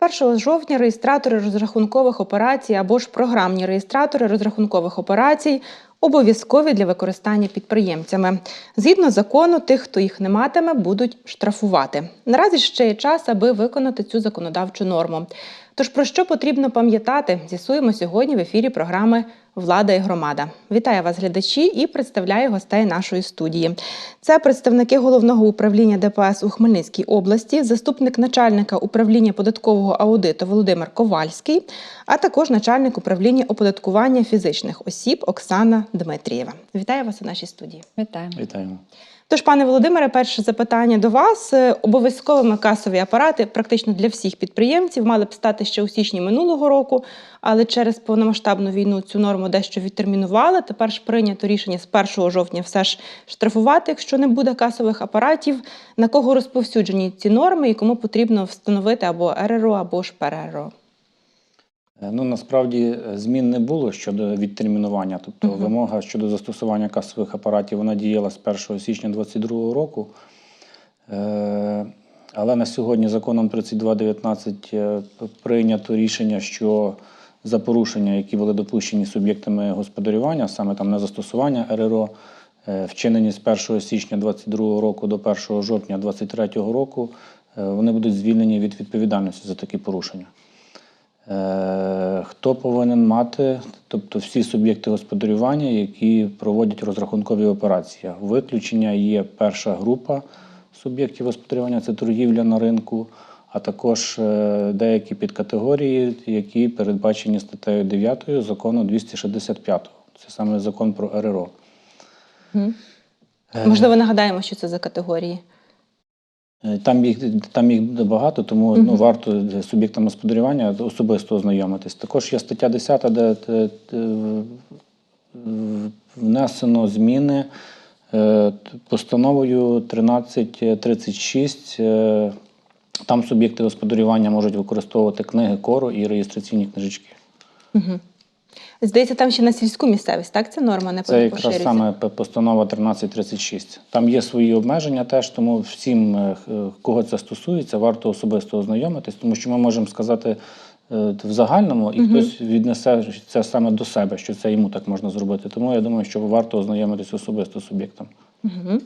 З 1 жовтня реєстратори розрахункових операцій або ж програмні реєстратори розрахункових операцій обов'язкові для використання підприємцями. Згідно закону, тих, хто їх не матиме, будуть штрафувати. Наразі ще є час, аби виконати цю законодавчу норму. Тож про що потрібно пам'ятати, з'ясуємо сьогодні в ефірі програми Влада і громада. Вітаю вас, глядачі, і представляю гостей нашої студії. Це представники головного управління ДПС у Хмельницькій області, заступник начальника управління податкового аудиту Володимир Ковальський, а також начальник управління оподаткування фізичних осіб Оксана Дмитрієва. Вітаю вас у нашій студії. Вітаємо. Вітаємо. Тож, пане Володимире, перше запитання до вас. Е, Обов'язковими касові апарати практично для всіх підприємців мали б стати ще у січні минулого року, але через повномасштабну війну цю норму дещо відтермінували. Тепер ж прийнято рішення з 1 жовтня все ж штрафувати, якщо не буде касових апаратів. На кого розповсюджені ці норми і кому потрібно встановити або РРО, або ж ПРРО? Е, Ну насправді е, змін не було щодо відтермінування. Тобто Мгм. вимога щодо застосування касових апаратів вона діяла з 1 січня 2022 року. Е, Але на сьогодні законом 3219 е, прийнято рішення, що за порушення, які були допущені суб'єктами господарювання, саме там на застосування РРО, вчинені з 1 січня 2022 року до 1 жовтня 2023 року, вони будуть звільнені від відповідальності за такі порушення. Е, Хто повинен мати, тобто всі суб'єкти господарювання, які проводять розрахункові операції. Виключення є перша група суб'єктів господарювання це торгівля на ринку, а також е, деякі підкатегорії, які передбачені статтею 9 закону 265. Це саме закон про РРО. Е, Можливо, нагадаємо, що це за категорії. Е, Там їх, там їх багато, тому ну, варто суб'єктам господарювання особисто ознайомитись. Також є стаття 10, де, де, де внесено зміни е, постановою 1336. е, Там суб'єкти господарювання можуть використовувати книги кору і реєстраційні книжечки. Угу. Здається, там ще на сільську місцевість, так? Ця норма не Це якраз поширюється? саме п- постанова 1336. Там є свої обмеження теж, тому всім, е, х- е, кого це стосується, варто особисто ознайомитись, тому що ми можемо сказати е, в загальному, і хтось віднесе це саме до себе, що це йому так можна зробити. Тому я думаю, що варто ознайомитись особисто з суб'єктом. Угу.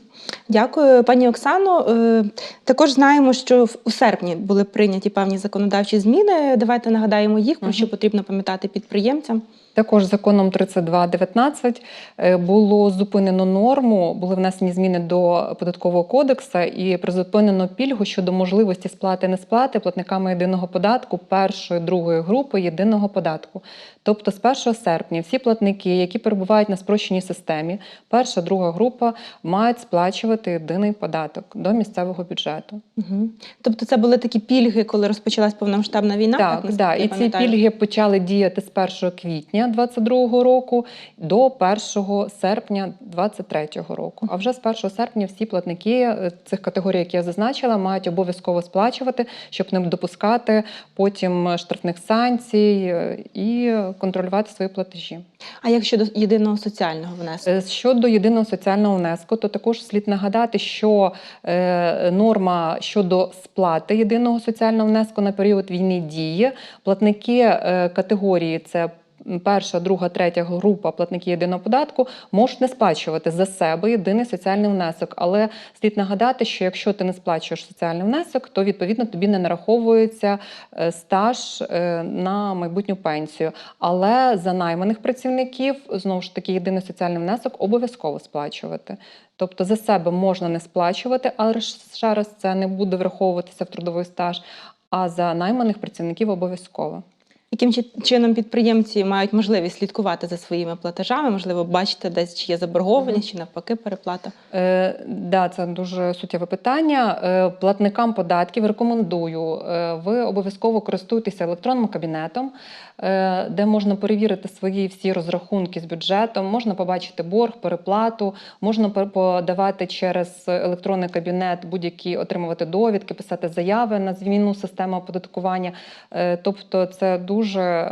Дякую, пані Оксано. Е, Також знаємо, що у серпні були прийняті певні законодавчі зміни. Давайте нагадаємо їх, про що потрібно пам'ятати підприємцям. Також законом 3219 е, було зупинено норму, були внесені зміни до податкового кодексу і призупинено пільгу щодо можливості сплати несплати платниками єдиного податку першої другої групи єдиного податку. Тобто з 1 серпня всі платники, які перебувають на спрощеній системі, перша друга група мають сплачувати єдиний податок до місцевого бюджету. Угу. Тобто, це були такі пільги, коли розпочалась повномасштабна війна. Так, да. я і ці пільги почали діяти з 1 квітня 2022 року до 1 серпня 2023 року. А вже з 1 серпня всі платники е, цих категорій, які я зазначила, мають обов'язково сплачувати, щоб не допускати потім штрафних санкцій е, і контролювати свої платежі. А як щодо єдиного соціального внеску? Е, Щодо єдиного соціального внеску, то також слід нагадати, що е, норма щодо сплати єдиного соціального внеску на період війни діє. Платники е, категорії це. Перша, друга, третя група платників єдиного податку можуть не сплачувати за себе єдиний соціальний внесок. Але слід нагадати, що якщо ти не сплачуєш соціальний внесок, то відповідно тобі не нараховується е, стаж е, на майбутню пенсію. Але за найманих працівників знову ж таки єдиний соціальний внесок обов'язково сплачувати. Тобто за себе можна не сплачувати, але ще раз це не буде враховуватися в трудовий стаж. А за найманих працівників обов'язково. Яким чином підприємці мають можливість слідкувати за своїми платежами? Можливо, бачити десь чи є заборгованість, чи навпаки переплата? Е, да, це дуже суттєве питання. Е, платникам податків рекомендую. е, ви обов'язково користуйтеся електронним кабінетом, е, де можна перевірити свої всі розрахунки з бюджетом, можна побачити борг, переплату, можна подавати через електронний кабінет будь-які отримувати довідки, писати заяви на зміну системи оподаткування. Е, тобто, це дуже. Е,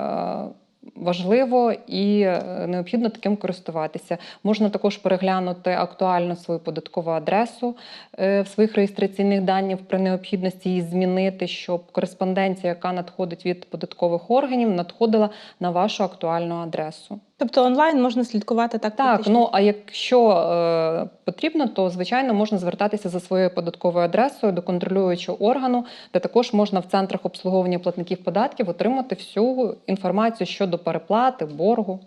важливо і е, необхідно таким користуватися. Можна також переглянути актуально свою податкову адресу е, в своїх реєстраційних даних при необхідності її змінити, щоб кореспонденція, яка надходить від податкових органів, надходила на вашу актуальну адресу. Тобто онлайн можна слідкувати так. Так, практично? ну а якщо е, потрібно, то звичайно можна звертатися за своєю податковою адресою до контролюючого органу, де також можна в центрах обслуговування платників податків отримати всю інформацію щодо переплати, боргу.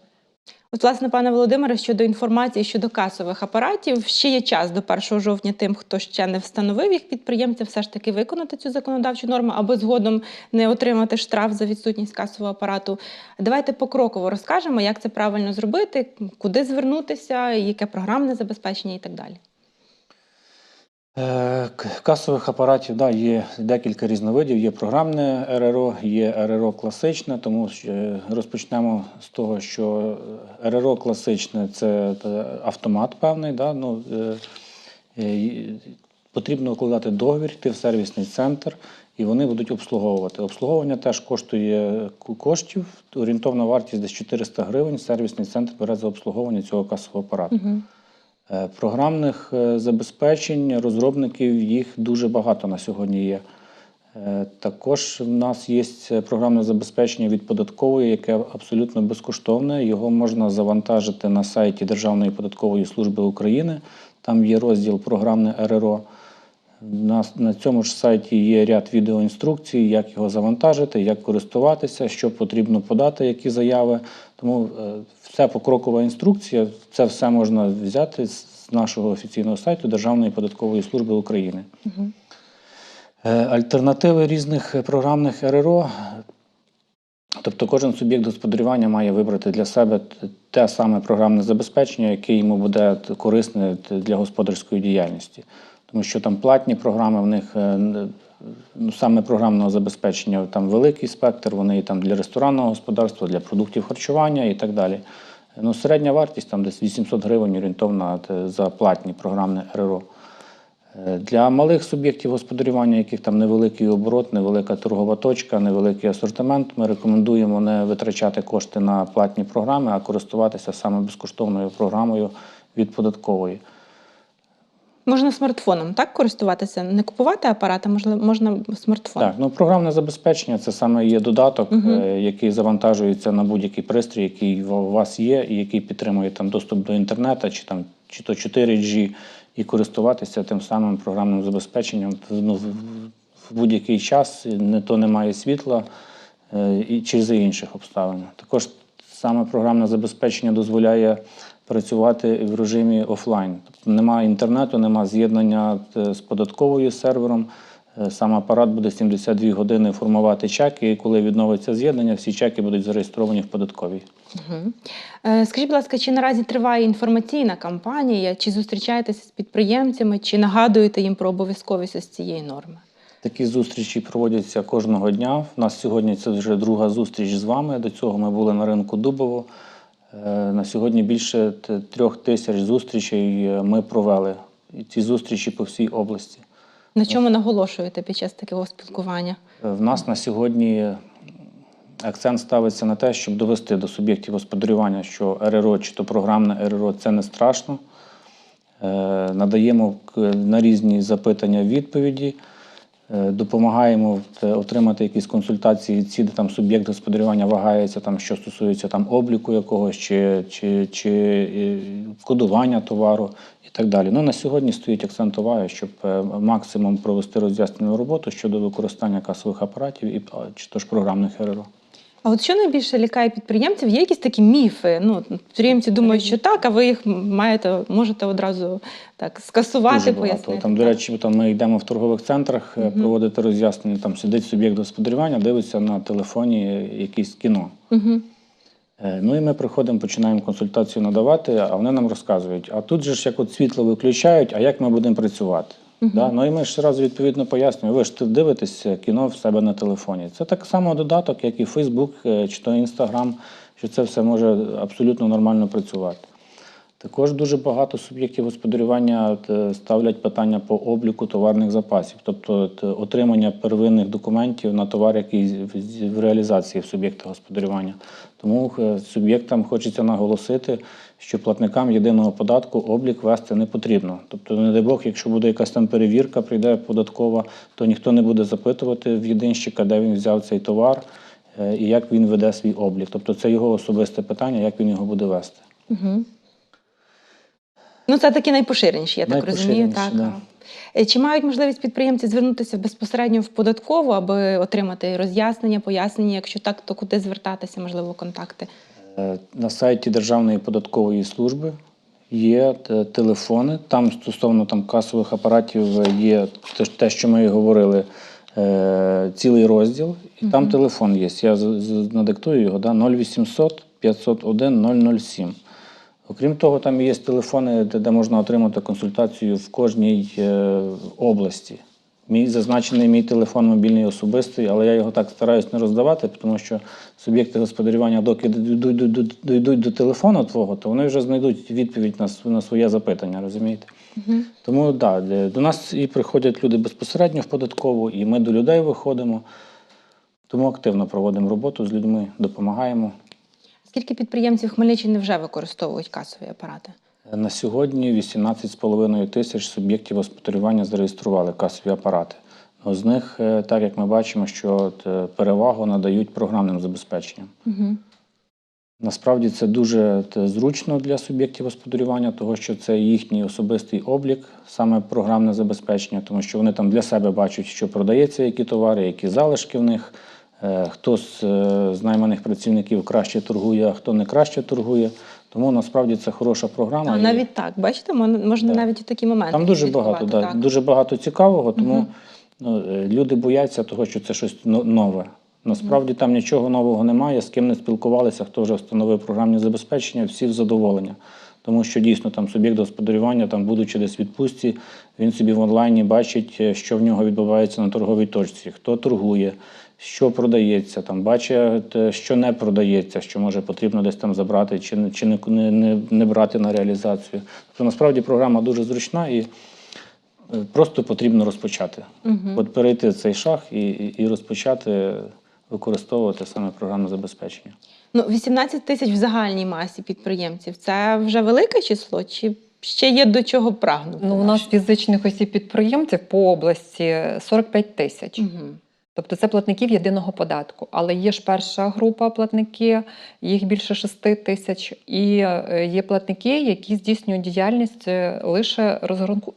От, власне, пане Володимире, щодо інформації щодо касових апаратів, ще є час до 1 жовтня тим, хто ще не встановив їх підприємця, все ж таки виконати цю законодавчу норму, або згодом не отримати штраф за відсутність касового апарату. Давайте покроково розкажемо, як це правильно зробити, куди звернутися, яке програмне забезпечення і так далі. Е, Касових апаратів да, є декілька різновидів. Є програмне РРО, є РРО класичне, тому е, розпочнемо з того, що РРО класичне це е, автомат певний. Да, ну, потрібно укладати договір, йти в сервісний центр, і вони будуть обслуговувати. Обслуговування теж коштує коштів. Орієнтовна вартість десь 400 гривень. Сервісний центр бере за обслуговування цього касового апарату. Угу. Е, Програмних е, забезпечень розробників їх дуже багато на сьогодні є. Е, Також в нас є програмне забезпечення від податкової, яке абсолютно безкоштовне. Його можна завантажити на сайті Державної податкової служби України. Там є розділ програмне РРО. На, на цьому ж сайті є ряд відеоінструкцій, як його завантажити, як користуватися, що потрібно подати, які заяви. Тому е, вся покрокова інструкція, це все можна взяти з нашого офіційного сайту Державної податкової служби України. Угу. Альтернативи різних програмних РРО. Тобто кожен суб'єкт господарювання має вибрати для себе те саме програмне забезпечення, яке йому буде корисне для господарської діяльності. Тому що там платні програми, в них е, ну, саме програмного забезпечення там великий спектр, вони там для ресторанного господарства, для продуктів харчування і так далі. Ну, середня вартість там десь 800 гривень орієнтовна за платні програмне РРО. Е, Для малих суб'єктів господарювання, яких там невеликий оборот, невелика торгова точка, невеликий асортимент, ми рекомендуємо не витрачати кошти на платні програми, а користуватися саме безкоштовною програмою від податкової. Можна смартфоном так користуватися, не купувати апарат, а можливо, можна смартфон. Так, ну програмне забезпечення це саме є додаток, е, який завантажується на будь-який пристрій, який у вас є, і який підтримує там доступ до інтернету, чи там чи то 4G, і користуватися тим самим програмним забезпеченням ну, в, в будь-який час, не то немає світла, е, і чи за інших обставин. Також саме програмне забезпечення дозволяє працювати в режимі офлайн. Тобто немає інтернету, немає з'єднання е, з податковою сервером. Е, Сам апарат буде 72 години формувати чеки, і коли відновиться з'єднання, всі чеки будуть зареєстровані в податковій. Угу. Скажіть, будь ласка, чи наразі триває інформаційна кампанія, чи зустрічаєтеся з підприємцями, чи нагадуєте їм про обов'язковість ось цієї норми? Такі зустрічі проводяться кожного дня. У нас сьогодні це вже друга зустріч з вами. До цього ми були на ринку Дубово. Е, На сьогодні більше трьох тисяч зустрічей е, ми провели. І ці зустрічі по всій області. На чому наголошуєте під час такого спілкування? Е, В нас на сьогодні акцент ставиться на те, щоб довести до суб'єктів господарювання, що РРО чи то програмне РРО це не страшно. Надаємо на різні запитання відповіді, допомагаємо е, отримати якісь консультації, ці де там суб'єкт господарювання вагається, там, що стосується там, обліку якогось чи, чи, чи кодування товару і так далі. Ну, на сьогодні стоїть акцент уваги, щоб е, максимум провести роз'яснену роботу щодо використання касових апаратів і чи то ж програмних РРО. А от що найбільше лякає підприємців? Є якісь такі міфи? Ну, підприємці думають, що так, а ви їх маєте, можете одразу так скасувати, Дуже пояснити. Там, до речі, там ми йдемо в торгових центрах Мгм. проводити роз'яснення. Там сидить суб'єкт господарювання, дивиться на телефоні якесь кіно. Угу. Ну і ми приходимо, починаємо консультацію надавати, а вони нам розказують: а тут же ж як от світло виключають, а як ми будемо працювати? Мгм. Да? Ну і ми ж одразу відповідно пояснюємо, ви ж дивитесь кіно в себе на телефоні. Це так само додаток, як і Фейсбук чи то Інстаграм, що це все може абсолютно нормально працювати. Також дуже багато суб'єктів господарювання е, ставлять питання по обліку товарних запасів, тобто отримання первинних документів на товар, який в реалізації в суб'єкта господарювання. Тому е, суб'єктам хочеться наголосити, що платникам єдиного податку облік вести не потрібно. Тобто, не дай Бог, якщо буде якась там перевірка, прийде податкова, то ніхто не буде запитувати в єдинщика, де він взяв цей товар е, і як він веде свій облік. Тобто це його особисте питання, як він його буде вести. Угу. Ну, це такі найпоширеніші, я так розумію. Так. да. Е, Чи мають можливість підприємці звернутися безпосередньо в податкову, аби отримати роз'яснення, пояснення? Якщо так, то куди звертатися, можливо, контакти? Е, На сайті Державної податкової служби є е, телефони. Там стосовно там, касових апаратів є те, що ми говорили, цілий розділ. І там телефон є. Я надиктую його да, 0800 501 007. Окрім того, там є телефони, де, можна отримати консультацію в кожній е, області. Мій зазначений мій телефон мобільний особистий, але я його так стараюсь не роздавати, тому що суб'єкти господарювання, доки дійдуть до, телефону твого, то вони вже знайдуть відповідь на, на своє запитання, розумієте? Тому да, до нас і приходять люди безпосередньо в податкову, і ми до людей виходимо. Тому активно проводимо роботу з людьми, допомагаємо. Скільки підприємців Хмельниччини вже використовують касові апарати? На сьогодні 18,5 тисяч суб'єктів господарювання зареєстрували касові апарати. Ну, З них, е, так як ми бачимо, що е, перевагу надають програмним забезпеченням. Угу. Насправді це дуже зручно для суб'єктів господарювання, тому що це їхній особистий облік, саме програмне забезпечення, тому що вони там для себе бачать, що продається, які товари, які залишки в них, е, хто з, е, найманих працівників краще торгує, а хто не краще торгує. Тому насправді це хороша програма. А і- навіть так, бачите, можна Да. навіть і такі моменти. Там дуже багато, да, так. дуже багато цікавого, тому ну, е, люди бояться того, що це щось нове. Насправді там нічого нового немає, з ким не спілкувалися, хто вже встановив програмні забезпечення, всі в задоволення. Тому що дійсно там суб'єкт господарювання, там, будучи десь в відпустці, він собі в онлайні бачить, е, що в нього відбувається на торговій точці, хто торгує, що продається, там, бачить, е, що не продається, що може потрібно десь там забрати чи, не- чи не, не, не, не брати на реалізацію. Тобто насправді програма дуже зручна і е, просто потрібно розпочати. Мгм. От перейти цей шаг і, і, і розпочати використовувати саме програмне забезпечення. Ну, 18 тисяч в загальній масі підприємців це вже велике число, чи ще є до чого прагнути? Ну, у нас фізичних осіб підприємців по області 45 тисяч. Угу. Тобто це платників єдиного податку. Але є ж перша група платники, їх більше 6 тисяч, і е, є платники, які здійснюють діяльність е, лише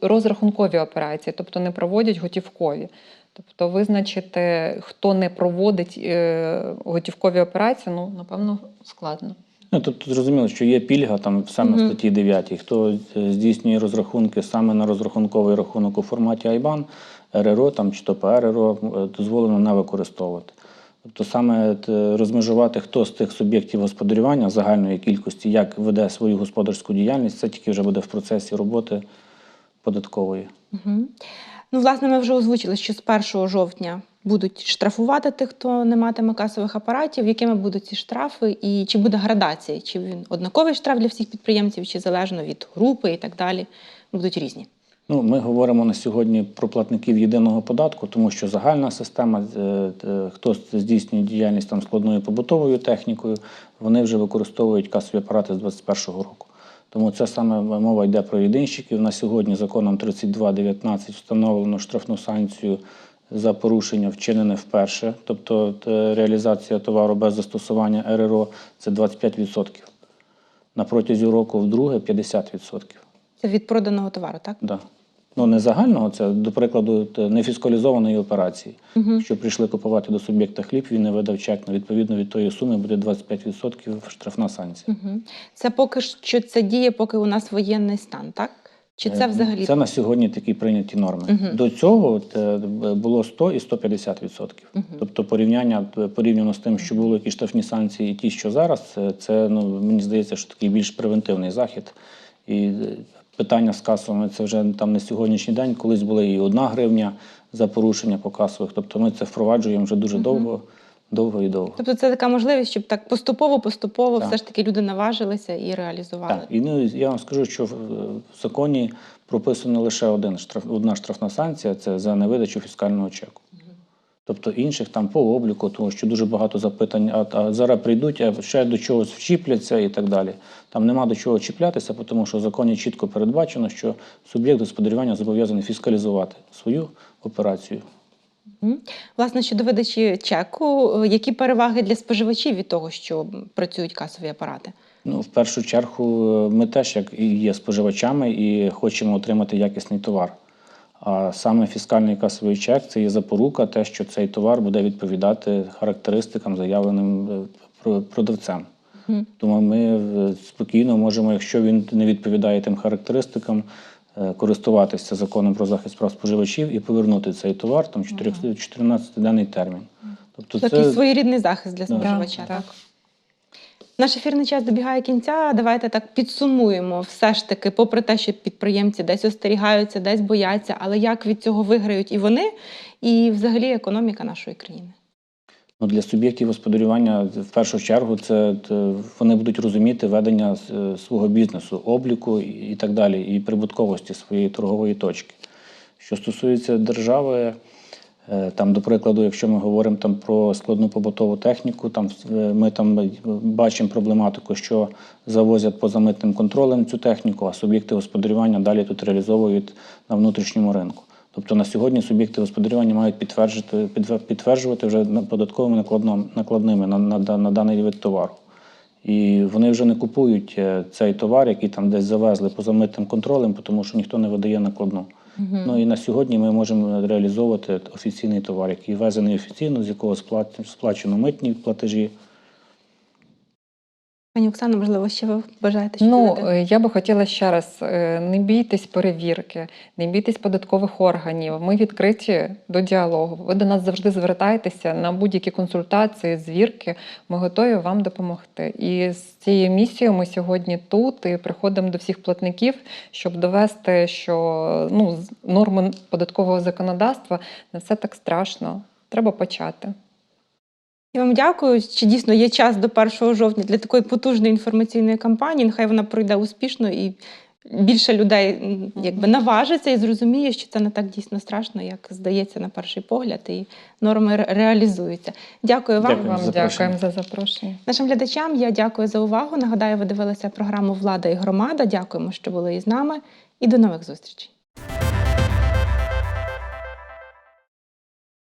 розрахункові операції, тобто не проводять готівкові. Тобто визначити, хто не проводить е, готівкові операції, ну напевно складно. Ну, тобто зрозуміло, що є пільга там саме в статті 9. Хто здійснює розрахунки саме на розрахунковий рахунок у форматі IBAN, РРО там, чи то ПРРО е, дозволено не використовувати. Тобто саме е, розмежувати, хто з тих суб'єктів господарювання загальної кількості, як веде свою господарську діяльність, це тільки вже буде в процесі роботи податкової. Угу. Ну, власне, ми вже озвучили, що з 1 жовтня будуть штрафувати тих, хто не матиме касових апаратів. Якими будуть ці штрафи, і чи буде градація? Чи він однаковий штраф для всіх підприємців, чи залежно від групи і так далі? Будуть різні. Ну, ми говоримо на сьогодні про платників єдиного податку, тому що загальна система, е, е, хто здійснює діяльність там складною побутовою технікою, вони вже використовують касові апарати з 2021 року. Тому це саме мова йде про єдинщиків. На сьогодні законом 32.19 встановлено штрафну санкцію за порушення вчинене вперше, тобто е, реалізація товару без застосування РРО це 25%. На протязі року вдруге 50%. Це від проданого товару, так? Да. Ну, не загального, це, до прикладу, нефіскалізованої операції. Угу. Якщо прийшли купувати до суб'єкта хліб, він не видав чек, ну, відповідно від тої суми буде 25% штрафна санкція. Угу. Це поки що це діє, поки у нас воєнний стан, так? Чи це Е, взагалі? Це на сьогодні такі прийняті норми. Мгм. До цього е, було 100 і 150%. Мгм. Тобто порівняння е, порівняно з тим, що були які штрафні санкції, і ті, що зараз, це, ну, мені здається, що такий більш превентивний захід. І е, питання з касовими це вже там не сьогоднішній день. Колись була і одна гривня за порушення по касових. Тобто ми це впроваджуємо вже дуже довго. довго і довго. Тобто це така можливість, щоб так поступово-поступово все ж таки люди наважилися і реалізували. Так, і ну, я вам скажу, що в законі прописано лише один штраф, одна штрафна санкція це за невидачу фіскального чеку. Тобто інших там по обліку, тому що дуже багато запитань, а, а зараз прийдуть, а ще до чогось вчіпляться і так далі. Там нема до чого чіплятися, тому що в законі чітко передбачено, що суб'єкт господарювання зобов'язаний фіскалізувати свою операцію. Власне, щодо видачі чеку, е, які переваги для споживачів від того, що працюють касові апарати? Ну, в першу чергу, е, ми теж як і є споживачами і хочемо отримати якісний товар. А саме фіскальний касовий чек це є запорука, те, що цей товар буде відповідати характеристикам, заявленим е, про- продавцем. Мгм. Тому ми е, спокійно можемо, якщо він не відповідає тим характеристикам, е, користуватися законом про захист прав споживачів і повернути цей товар там 14-денний термін. Тобто Такий це своєрідний захист для Да. споживача. Так, так. Наш ефірний час добігає кінця. Давайте так підсумуємо. Все ж таки, попри те, що підприємці десь остерігаються, десь бояться, але як від цього виграють і вони, і взагалі економіка нашої країни. Ну, для суб'єктів господарювання в першу чергу це т- вони будуть розуміти ведення е, свого бізнесу, обліку і так далі, і прибутковості своєї торгової точки. Що стосується держави, е, там, до прикладу, якщо ми говоримо там про складну побутову техніку, там е, ми там бачимо проблематику, що завозять поза митним контролем цю техніку, а суб'єкти господарювання далі тут реалізовують на внутрішньому ринку. Тобто на сьогодні суб'єкти господарювання мають підтверджувати, підтвер- підтверджувати вже податковими накладними на, на, на даний вид товару. І вони вже не купують е, цей товар, який там десь завезли поза митним контролем, тому що ніхто не видає накладну. Ну і на сьогодні ми можемо реалізовувати офіційний товар, який ввезений офіційно, з якого сплачено митні платежі. Пані Оксано, можливо, ще ви бажаєте щось Ну, додати? е, я би хотіла ще раз: е, не бійтесь перевірки, не бійтесь податкових органів. Ми відкриті до діалогу. Ви до нас завжди звертаєтеся на будь-які консультації, звірки. Ми готові вам допомогти. І з цією місією ми сьогодні тут і приходимо до всіх платників, щоб довести, що ну, норми податкового законодавства не все так страшно. Треба почати. Я вам дякую. Чи дійсно є час до 1 жовтня для такої потужної інформаційної кампанії? Нехай вона пройде успішно і більше людей якби наважиться і зрозуміє, що це не так дійсно страшно, як здається на перший погляд, і норми реалізуються. Дякую вам. Дякую. Вам за дякуємо за запрошення. Нашим глядачам я дякую за увагу. Нагадаю, ви дивилися програму Влада і громада. Дякуємо, що були із нами, і до нових зустрічей.